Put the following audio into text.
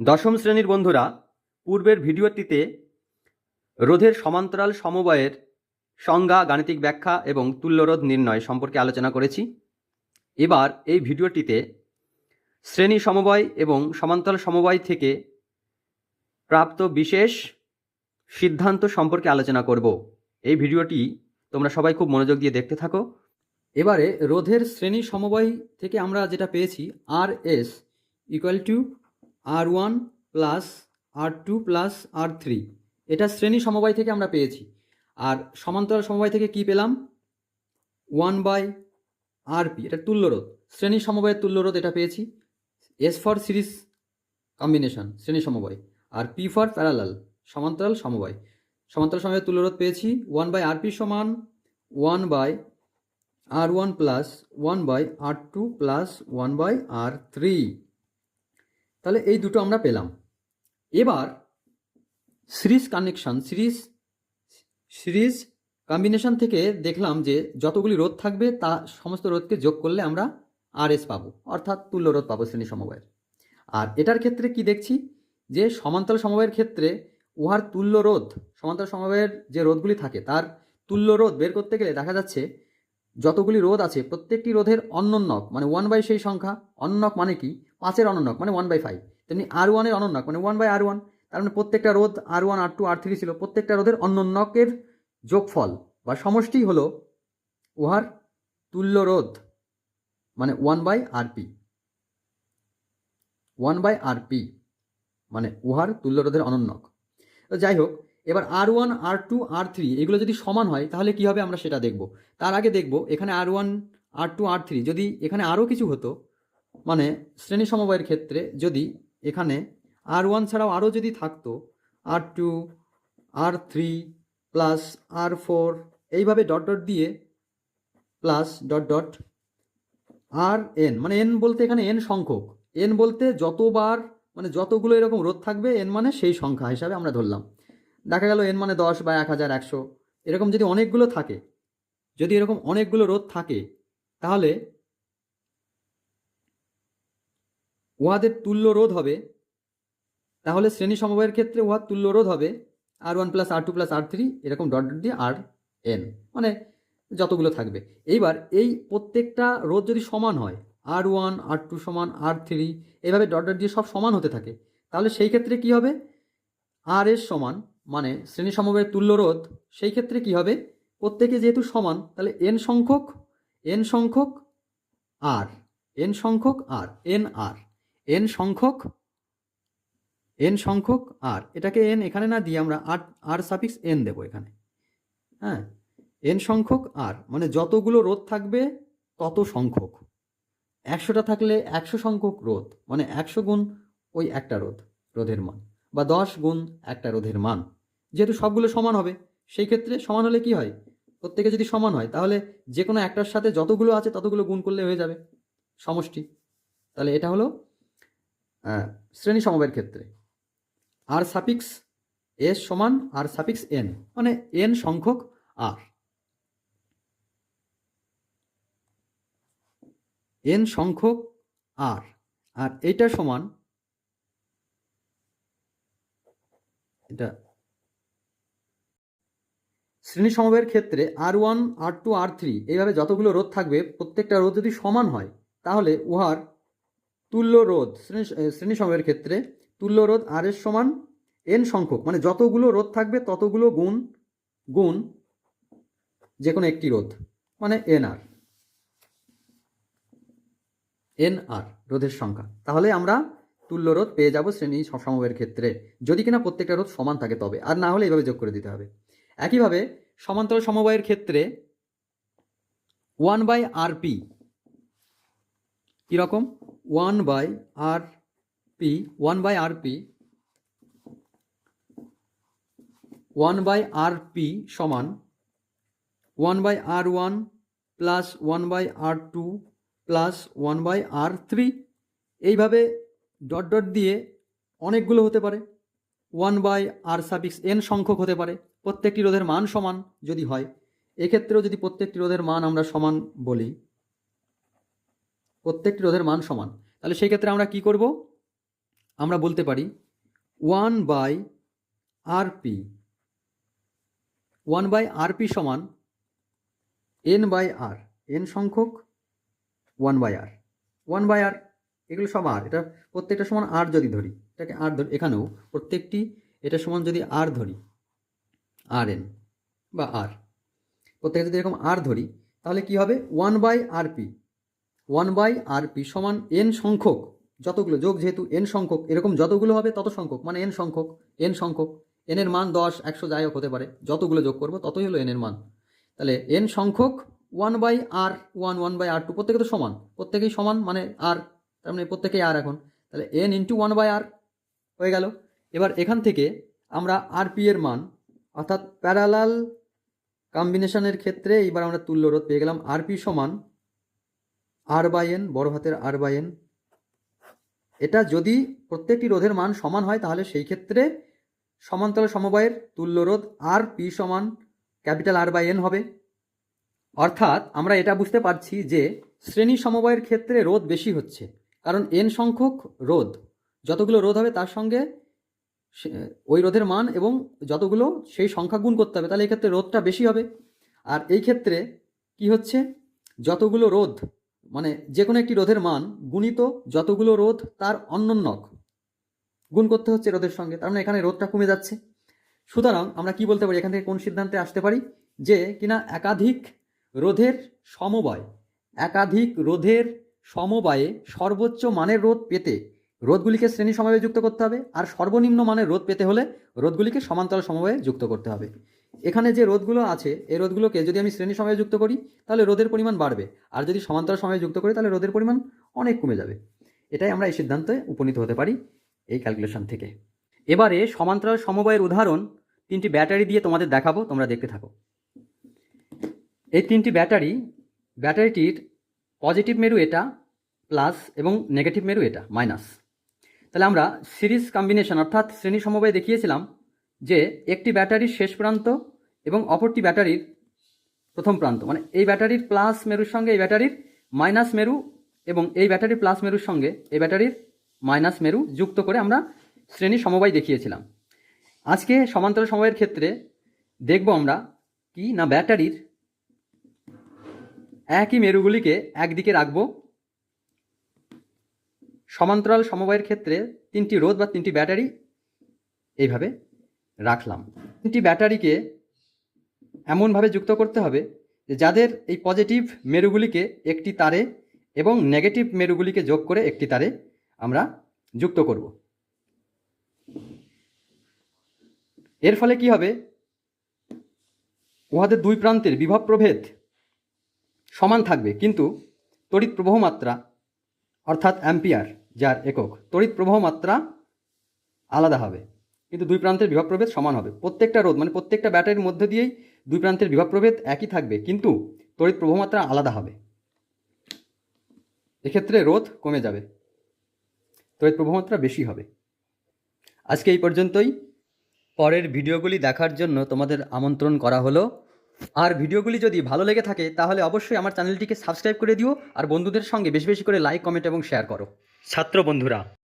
দশম শ্রেণির বন্ধুরা, পূর্বের ভিডিওটিতে রোধের সমান্তরাল সমবায়ের সংজ্ঞা, গাণিতিক ব্যাখ্যা এবং তুল্যরোধ নির্ণয় সম্পর্কে আলোচনা করেছি। এবার এই ভিডিওটিতে শ্রেণি সমবায় এবং সমান্তরাল সমবায় থেকে প্রাপ্ত বিশেষ সিদ্ধান্ত সম্পর্কে আলোচনা করব। এই ভিডিওটি তোমরা সবাই খুব মনোযোগ দিয়ে দেখতে থাকো। এবারে রোধের শ্রেণি সমবায় থেকে আমরা যেটা পেয়েছি R S equal to R one plus R two plus R three. এটা শ্রেণি সমবায় থেকে আমরা পেয়েছি। আর সমান্তরাল সমবায় থেকে কি পেলাম? ওয়ান বাই আর পি, এটা তুল্যরোধ। শ্রেণি সমবায়ের তুল্যরোধ এটা পেয়েছি। এস ফর সিরিজ কম্বিনেশন, শ্রেণি সমবায়। আর পি ফর প্যারালাল, সমান্তরাল সমবায়। সমান্তরাল সমবায়ের তুল্যরোধ পেয়েছি। ওয়ান বাই আর পি সমান one by R one plus one by R two plus one by R three. তাহলে এই দুটো আমরা পেলাম। এবার series connection series series combination থেকে দেখলাম যে যতগুলি রোধ থাকবে তা সমস্ত রোধকে যোগ করলে আমরা আর এস পাবো, অর্থাৎ তুল্য রোধ পাবো শ্রেণি সমবায়ের। আর এটার ক্ষেত্রে কি দেখছি? যে সমান্তরাল সমবায়ের ক্ষেত্রে উহার তুল্য রোধ, সমান্তরাল সমবায়ের যে রোধগুলি থাকে, তার তুল্য রোধ বের করতে গেলে দেখা যাচ্ছে যতগুলি রোধ আছে, প্রত্যেকটি রোধের অনন্যক মানে ওয়ান বাই সেই সংখ্যা, অনন্যক মানে কি? পাঁচের অনন্যক মানে ওয়ান বাই ফাইভ তেমনি আর ওয়ানের অনন্যক মানে ওয়ান বাই আর ওয়ান তার মানে প্রত্যেকটা রোধ R one R two R three ছিল, প্রত্যেকটা রোধের অনন্যকের যোগফল বা সমষ্টি হলো উহার তুল্য রোধ মানে one by R P one by R P মানে উহার তুল্য রোধের অনন্যক। যাই হোক এবার R one R two R three এগুলো যদি সমান হয়, তাহলে কি হবে আমরা সেটা দেখব। তার আগে দেখব, এখানে R one R two R three যদি এখানে আরও কিছু হতো মানে শ্রেণি সমবায়ের ক্ষেত্রে যদি এখানে আর ওয়ান ছাড়াও আরও যদি থাকতো R two R three plus R four এইভাবে ডট ডট দিয়ে plus dot dot R N মানে এন বলতে এখানে এন সংখ্যক। এন বলতে যতবার মানে যতগুলো এরকম রোধ থাকবে এন মানে সেই সংখ্যা হিসাবে আমরা ধরলাম। দেখা গেল এন মানে দশ বা এক হাজার একশো। এরকম যদি অনেকগুলো থাকে, যদি এরকম অনেকগুলো রোধ থাকে, তাহলে উহাদের তুল্য রোধ হবে। তাহলে শ্রেণি সমবায়ের ক্ষেত্রে উহার তুল্য রোধ হবে R one plus R two plus R three এরকম ডট ডট দিয়ে আর এন মানে যতগুলো থাকবে। এইবার এই প্রত্যেকটা রোধ যদি সমান হয় আর ওয়ান আর টু সমান আর থ্রি এইভাবে ডট ডট দিয়ে সব সমান হতে থাকে, তাহলে সেই ক্ষেত্রে কি হবে? আর এস সমান মানে শ্রেণি সমবায়ের তুল্য রোধ সেই ক্ষেত্রে কি হবে? প্রত্যেকে যেহেতু সমান, তাহলে এন সংখ্যক এন সংখ্যক আর এন সংখ্যক আর এন আর এন সংখ্যক এন সংখ্যক আর এটাকে এন এখানে না দিয়ে আমরা আর আর সাফিক্স এন দেবো এখানে। হ্যাঁ? এন সংখ্যক আর মানে যতগুলো রোধ থাকবে, তত সংখ্যক। একশোটা থাকলে একশো সংখ্যক রোধ মানে একশো গুণ ওই একটা রোধ, রোধের মান। বা দশ গুণ একটা রোধের মান। যেহেতু সবগুলো সমান হবে, সেই ক্ষেত্রে সমান হলে কি হয়? প্রত্যেকে যদি সমান হয়, তাহলে যে কোনো একটার সাথে যতগুলো আছে, ততগুলো গুণ করলে হয়ে যাবে সমষ্টি। তাহলে এটা হলো শ্রেণি সমবায়ের ক্ষেত্রে। আর সাপিক্স এস সমান, আর সাপিক্স এন মানে এন সংখ্যক আর। এন সংখ্যক আর আর এইটা সমান এটা। শ্রেণি সমবায়ের ক্ষেত্রে R one R two R three এইভাবে যতগুলো রোধ থাকবে, প্রত্যেকটা রোধ যদি সমান হয়, তাহলে উহার তুল্য রোধ, শ্রেণি শ্রেণি সমবায়ের ক্ষেত্রে তুল্য রোধ আর এর সমান এন সংখ্যক মানে যতগুলো রোধ থাকবে, ততগুলো গুণ গুণ যে কোনো একটি রোধ মানে এন আর এন আর রোধের সংখ্যা। তাহলে আমরা তুল্য রোধ পেয়ে যাব শ্রেণি সমবায়ের ক্ষেত্রে। যদি কিনা প্রত্যেকটা রোধ সমান থাকে তবে। আর না হলে এইভাবে যোগ করে দিতে হবে। একইভাবে সমান্তরাল সমবায়ের ক্ষেত্রে ওয়ান বাই আর পি কীরকম? One by R P, one by R P, one by R P সমান one by R one plus one by R two plus one by R three. এইভাবে ডট ডট দিয়ে অনেকগুলো হতে পারে। One by R suffix N সংখ্যক হতে পারে। প্রত্যেকটি রোধের মান সমান যদি হয়, এক্ষেত্রেও যদি প্রত্যেকটি রোধের মান আমরা সমান বলি, প্রত্যেকটি রোধের মান সমান, তাহলে সেই ক্ষেত্রে আমরা কি করব? আমরা বলতে পারি one by R P. One by R P সমান এন বাই আর। এন সংখ্যক one by R. One by R এগুলো সব আর। এটা প্রত্যেকটা সমান আর যদি ধরি, এটাকে আর ধরি, এখানেও প্রত্যেকটি এটা সমান যদি আর ধরি আর এন বা আর প্রত্যেকে যদি এরকম আর ধরি, তাহলে কি হবে? One by R P one by R P সমান এন সংখ্যক, যতগুলো, যোগ যেহেতু এন সংখ্যক, এরকম যতগুলো হবে তত সংখ্যক মানে এন সংখ্যক এন সংখ্যক এনের মান দশ, একশো যাই হোক হতে পারে, যতগুলো যোগ করব ততই হলো এনের মান। তাহলে এন সংখ্যক one by R one one by R two প্রত্যেকে তো সমান, প্রত্যেকেই সমান মানে আর তার মানে প্রত্যেকেই আর এখন। তাহলে N into one by R হয়ে গেল। এবার এখান থেকে আমরা আর পি এর মান, অর্থাৎ প্যারালাল কম্বিনেশনের ক্ষেত্রে এবার আমরা তুল্য রোধ পেয়ে গেলাম। আর পি সমান আর বাই এন বড় হাতের আর বাই এন এটা যদি প্রত্যেকটি রোধের মান সমান হয়, তাহলে সেই ক্ষেত্রে সমান্তরাল সমবায়ের তুল্য রোধ আর পি সমান ক্যাপিটাল আর বাই এন হবে। অর্থাৎ আমরা এটা বুঝতে পারছি যে শ্রেণি সমবায়ের ক্ষেত্রে রোধ বেশি হচ্ছে। কারণ এন সংখ্যক রোধ, যতগুলো রোধ হবে তার সঙ্গে ওই রোধের মান এবং যতগুলো সেই সংখ্যা গুণ করতে হবে, তাহলে এক্ষেত্রে রোধটা বেশি হবে। আর এই ক্ষেত্রে কি হচ্ছে? যতগুলো রোধ মানে যে কোনো একটি রোধের মান গুণিত যতগুলো রোধ তার অন্যন্যক গুণ করতে হচ্ছে রোধের সঙ্গে, তার মানে এখানে রোধটা কমে যাচ্ছে। সুতরাং আমরা কি বলতে পারি? এখান থেকে কোন সিদ্ধান্তে আসতে পারি? যে কিনা একাধিক রোধের সমবায়, একাধিক রোধের সমবায়ে সর্বোচ্চ মানের রোধ পেতে রোধগুলিকে শ্রেণি সমবায়ে যুক্ত করতে হবে আর সর্বনিম্ন মানের রোধ পেতে হলে রোধগুলিকে সমান্তরাল সমবায়ে যুক্ত করতে হবে। এখানে যে রোধগুলো আছে, এই রোধগুলোকে যদি আমি শ্রেণি সময়ে যুক্ত করি, তাহলে রোধের পরিমাণ বাড়বে। আর যদি সমান্তরাল সময়ে যুক্ত করি, তাহলে রোধের পরিমাণ অনেক কমে যাবে। এটাই আমরা এই সিদ্ধান্তে উপনীত হতে পারি এই ক্যালকুলেশন থেকে। এবারে সমান্তরাল সমবায়ের উদাহরণ তিনটি ব্যাটারি দিয়ে তোমাদের দেখাবো, তোমরা দেখতে থাকো। এই তিনটি ব্যাটারি, ব্যাটারিটির পজিটিভ মেরু এটা, প্লাস এবং নেগেটিভ মেরু এটা, মাইনাস। তাহলে আমরা সিরিজ কম্বিনেশন অর্থাৎ শ্রেণি সমবায় দেখিয়েছিলাম যে একটি ব্যাটারির শেষ প্রান্ত এবং অপরটি ব্যাটারির প্রথম প্রান্ত। মানে এই ব্যাটারির প্লাস মেরুর সঙ্গে এই ব্যাটারির মাইনাস মেরু এবং এই ব্যাটারির প্লাস মেরুর সঙ্গে এই ব্যাটারির মাইনাস মেরু যুক্ত করে আমরা শ্রেণি সমবায় দেখিয়েছিলাম। আজকে সমান্তরাল সমবায়ের ক্ষেত্রে দেখব আমরা কি না ব্যাটারির একই মেরুগুলিকে একদিকে রাখব। সমান্তরাল সমবায়ের ক্ষেত্রে তিনটি রোধ বা তিনটি ব্যাটারি এইভাবে রাখলাম। তিনটি ব্যাটারিকে এমনভাবে যুক্ত করতে হবে যে যাদের এই পজিটিভ মেরুগুলিকে একটি তারে এবং নেগেটিভ মেরুগুলিকে যোগ করে একটি তারে আমরা যুক্ত করব। এর ফলে কি হবে? উহাদের দুই প্রান্তের বিভব প্রভেদ সমান থাকবে, কিন্তু তড়িৎ প্রবাহ মাত্রা, অর্থাৎ অ্যাম্পিয়ার যার একক, তড়িৎ প্রবাহ মাত্রা আলাদা হবে, কিন্তু দুই প্রান্তের বিভব প্রভেদ সমান হবে। প্রত্যেকটা রোধ মানে প্রত্যেকটা ব্যাটারির মধ্যে দিয়েই দুই প্রান্তের বিভব প্রভেদ একই থাকবে, কিন্তু তড়িৎ প্রবাহ মাত্রা আলাদা হবে। এক্ষেত্রে রোধ কমে যাবে, তড়িৎ প্রবাহ মাত্রা বেশি হবে। আজকে এই পর্যন্তই। পরের ভিডিওগুলি দেখার জন্য তোমাদের আমন্ত্রণ করা হলো। আর ভিডিওগুলি যদি ভালো লেগে থাকে, তাহলে অবশ্যই আমার চ্যানেলটিকে সাবস্ক্রাইব করে দিও, আর বন্ধুদের সঙ্গে বেশি বেশি করে লাইক কমেন্ট এবং শেয়ার করো। ছাত্র বন্ধুরা।